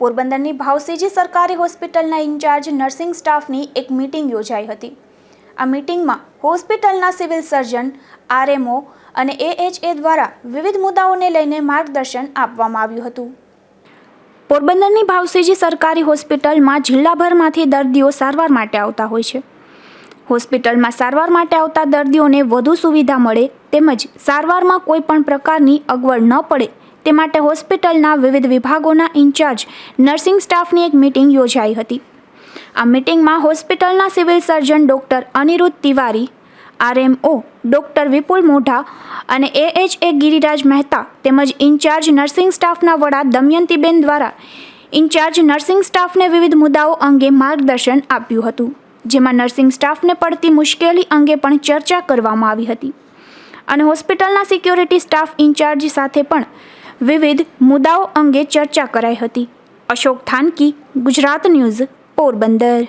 પોરબંદરની ભાવસીજી સરકારી હોસ્પિટલના ઇન્ચાર્જ નર્સિંગ સ્ટાફની એક મીટિંગ યોજાઈ હતી. આ મીટિંગમાં હોસ્પિટલના સિવિલ સર્જન, આરએમઓ અને એએચએ દ્વારા વિવિધ મુદ્દાઓને લઈને માર્ગદર્શન આપવામાં આવ્યું હતું. પોરબંદરની ભાવસીજી સરકારી હોસ્પિટલમાં જિલ્લાભરમાંથી દર્દીઓ સારવાર માટે આવતા હોય છે. હોસ્પિટલમાં સારવાર માટે આવતા દર્દીઓને વધુ સુવિધા મળે તેમજ સારવારમાં કોઈ પણ પ્રકારની અગવડ ન પડે તે માટે હોસ્પિટલના વિવિધ વિભાગોના ઇન્ચાર્જ, નર્સિંગ સ્ટાફની એક મિટિંગ યોજાઈ હતી. આ મીટિંગમાં હોસ્પિટલના civil surgeon doctor Anirudh Tiwari, RMO doctor Vipul Modha અને એએચએ ગિરિરાજ મહેતા તેમજ ઇન્ચાર્જ નર્સિંગ સ્ટાફના વડા દમયંતીબેન દ્વારા ઇન્ચાર્જ નર્સિંગ સ્ટાફને વિવિધ મુદ્દાઓ અંગે માર્ગદર્શન આપ્યું હતું. જેમાં નર્સિંગ સ્ટાફને પડતી મુશ્કેલી અંગે પણ ચર્ચા કરવામાં આવી હતી. અને હોસ્પિટલના સિક્યોરિટી સ્ટાફ ઇન્ચાર્જ સાથે પણ વિવિધ મુદ્દાઓ અંગે ચર્ચા કરાઈ હતી. અશોક થાનકી, ગુજરાત ન્યૂઝ, પોરબંદર.